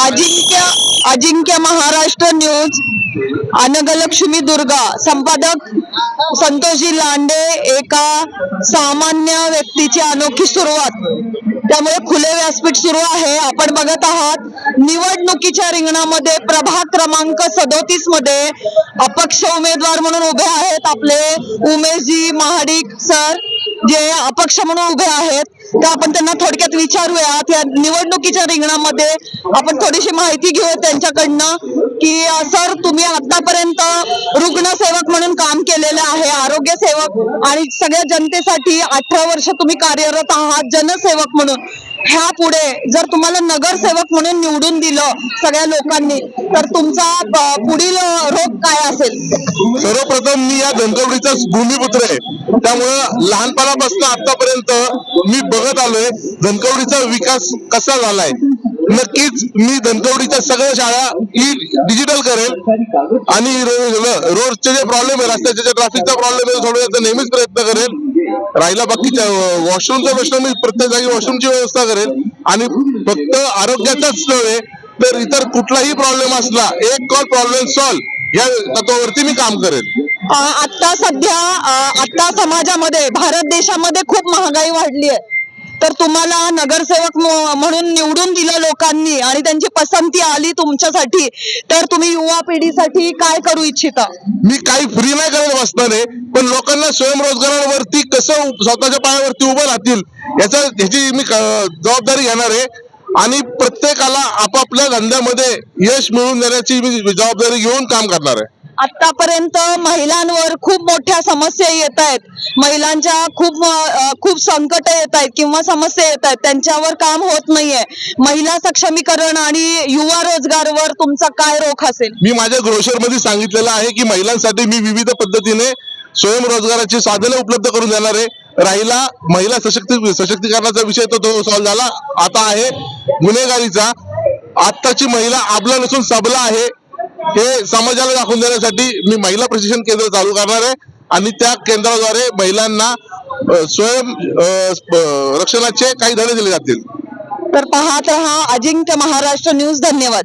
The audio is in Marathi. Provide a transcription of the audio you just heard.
अजिंक्य अजिंक्य महाराष्ट्र न्यूज अनगलक्ष्मी दुर्गा संपादक संतोषी लांडे एका सामान्य व्यक्तीची अनोखी सुरुवात. त्यामुळे खुले व्यासपीठ सुरू आहे. आपण बघत आहात निवडणुकीच्या रिंगणामध्ये प्रभाग क्रमांक सदोतीसमध्ये अपक्ष उमेदवार म्हणून उभे आहेत आपले उमेशजी महाडिक सर. जे अपक्ष म्हणून उभे आहेत तर आपण त्यांना थोडक्यात विचारूयात. या निवडणुकीच्या रिंगणामध्ये आपण थोडीशी माहिती घेऊ त्यांच्याकडनं की सर तुम्ही आतापर्यंत रुग्णसेवक म्हणून काम केलेलं आहे आरोग्य सेवक आणि सगळ्या जनतेसाठी अठरा वर्ष तुम्ही कार्यरत आहात जनसेवक म्हणून. ह्या पुढे जर तुम्हाला नगरसेवक म्हणून निवडून दिलं सगळ्या लोकांनी तर तुमचा पुढील रोग काय असेल? सर्वप्रथम मी या धनकवडीचा भूमिपुत्र आहे. त्यामुळं लहानपणापासून आतापर्यंत मी बघत आलोय धनकवडीचा विकास कसा झालाय. नक्कीच मी धनकवडीच्या सगळ्या शाळा ही डिजिटल करेल आणि रोडचे जे प्रॉब्लेम आहे रस्त्याचे जे ट्रॅफिकचा प्रॉब्लेम आहे सोडवण्याचा नेहमीच प्रयत्न करेल राहिला बाकीच्या वॉशरूमचा प्रश्न मी प्रत्येक जागी वॉशरूमची व्यवस्था करेल आणि फक्त आरोग्याचाच नव्हे तर इतर कुठलाही प्रॉब्लेम असला एक कॉल प्रॉब्लेम सॉल्व या तत्वावरती मी काम करेल आता सध्या आता समाजामध्ये भारत देशामध्ये खूप महागाई वाढली आहे. तर तुम्हाला नगरसेवक म्हणून निवडून दिलं लोकांनी आणि त्यांची पसंती आली तुमच्यासाठी. तर तुम्ही युवा पिढीसाठी काय करू इच्छिता? मी काही फ्री नाही करत बसणार आहे पण लोकांना स्वयंरोजगारावरती कसं स्वतःच्या पायावरती उभं राहतील याचा ह्याची मी जबाबदारी घेणार आहे. आणि प्रत्येकाला आपापल्या धंद्यामध्ये यश मिळवून देण्याची मी जबाबदारी घेऊन काम करणार आहे. आतापर्यंत महिलांवर खूप मोठ्या समस्या येत आहेत. महिलांच्या खूप खूप संकट येत आहेत किंवा समस्या येत आहेत. त्यांच्यावर काम होत नाहीये. महिला सक्षमीकरण आणि युवा रोजगारवर तुमचा काय रोख असेल? मी माझ्या ग्रोशरमध्ये सांगितलेलं आहे की महिलांसाठी मी विविध पद्धतीने स्वयंरोजगाराची साधने उपलब्ध करून देणार आहे. राहिला महिला सशक्ती सशक्तीकरणाचा विषय तो तो सॉल्व झाला. आता आहे गुन्हेगारीचा. आत्ताची महिला आपला नसून सबला आहे. हे समाजाला दाखवून देण्यासाठी मी महिला प्रशिक्षण केंद्र चालू करणार आहे. आणि त्या केंद्राद्वारे महिलांना स्वयं रक्षणाचे काही धडे दिले जातील. तर पाहत रहा अजिंक्य महाराष्ट्र न्यूज. धन्यवाद.